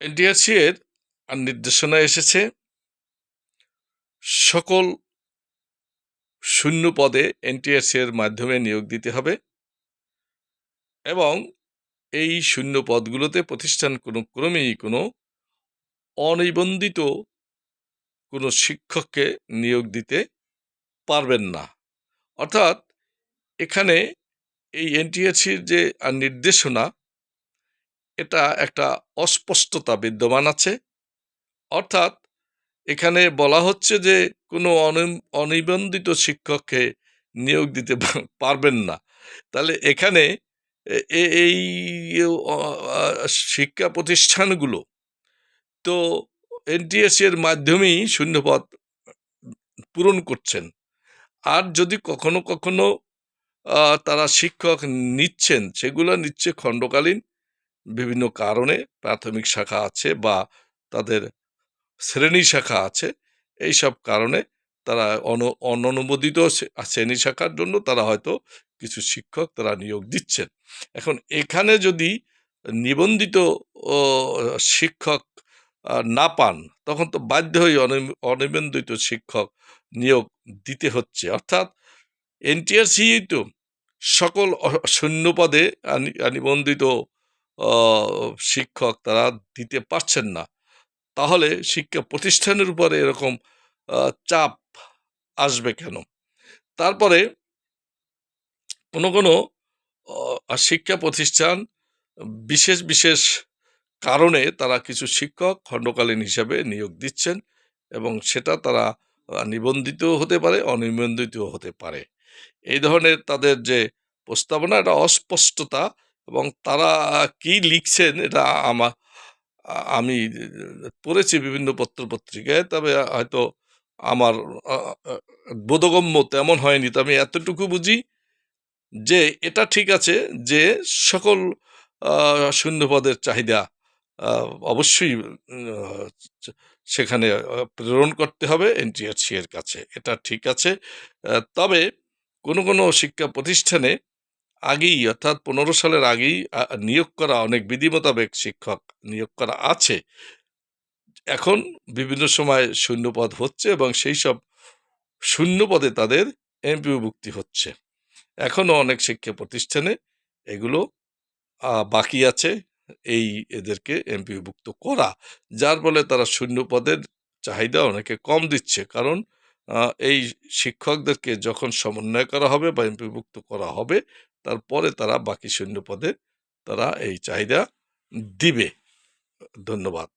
NTRC এর নির্দেশনা এসেছে। সকল শূন্য পদে এনটিআরসি এর মাধ্যমে নিয়োগ দিতে হবে এবং এই শূন্য পদগুলোতে প্রতিষ্ঠান কোনো ক্রমেই কোনো অনিবন্ধিত কোনো শিক্ষককে নিয়োগ দিতে পারবেন না। অর্থাৎ এখানে এই এনটিআরসির যে নির্দেশনা এটা একটা অস্পষ্টতা বিদ্যমান আছে। অর্থাৎ এখানে বলা হচ্ছে যে কোনো অনি- অনিবন্ধিত শিক্ষককে নিয়োগ দিতে পারবেন না। তাহলে এখানে এই শিক্ষা প্রতিষ্ঠানগুলো তো এনটিএসসি এর মাধ্যমেই শূন্যপদ পূরণ করছেন। আর যদি কখনো কখনো তারা শিক্ষক নিচ্ছেন, সেগুলো নিচ্ছে খণ্ডকালীন বিভিন্ন কারণে প্রাথমিক শাখা আছে বা তাদের শ্রেণি শাখা আছে এই সব কারণে তারা অন, অননুমোদিত শ্রেণি শাখার জন্য তারা হয়তো কিছু শিক্ষক তারা নিয়োগ দিচ্ছেন। এখন এখানে যদি নিবন্ধিত শিক্ষক না পান, তখন তো বাধ্য হয়ে অনি- অনিবন্ধিত শিক্ষক নিয়োগ দিতে হচ্ছে। অর্থাৎ এনটিআরসি তো সকল শূন্য পদে নিবন্ধিত শিক্ষক তারা দিতে পারছেন না। তাহলে শিক্ষা প্রতিষ্ঠানের উপরে এরকম চাপ আসবে কেন? তারপরে কোনো কোনো শিক্ষা প্রতিষ্ঠান বিশেষ বিশেষ কারণে তারা কিছু শিক্ষক খণ্ডকালীন হিসাবে নিয়োগ দিচ্ছেন এবং সেটা তারা নিবন্ধিত হতে পারে অনিবন্ধিত হতে পারে। এই ধরনের তাদের যে প্রস্তাবনা, এটা অস্পষ্টতা এবং তারা কি লিখছেন এটা আমা আমি পড়েছি বিভিন্ন পত্রপত্রিকায়, তবে হয়তো আমার বোধগম্য তেমন হয়নি। তো আমি এতটুকু বুঝি যে এটা ঠিক আছে যে সকল শূন্যপদের চাহিদা অবশ্যই সেখানে প্রেরণ করতে হবে এনটিআরসি এর কাছে। এটা ঠিক আছে। তবে কোনো কোনো শিক্ষা প্রতিষ্ঠানে আগেই, অর্থাৎ পনেরো সালের আগেই নিয়োগ করা অনেক বিধি মোতাবেক শিক্ষক নিয়োগ করা আছে। এখন বিভিন্ন সময় শূন্যপদ হচ্ছে এবং সেই সব শূন্যপদে তাদের এমপিভুক্তি হচ্ছে। এখনও অনেক শিক্ষা প্রতিষ্ঠানে এগুলো বাকি আছে, এই এদেরকে এমপিভুক্ত করা। যার ফলে তারা শূন্য পদের চাহিদা অনেকে কম দিচ্ছে। কারণ এই শিক্ষকদেরকে যখন সমন্বয় করা হবে বা এমপিভুক্ত করা হবে তারপরে তারা বাকি সৈন্য পদে তারা এই চাহিদা দিবে। ধন্যবাদ।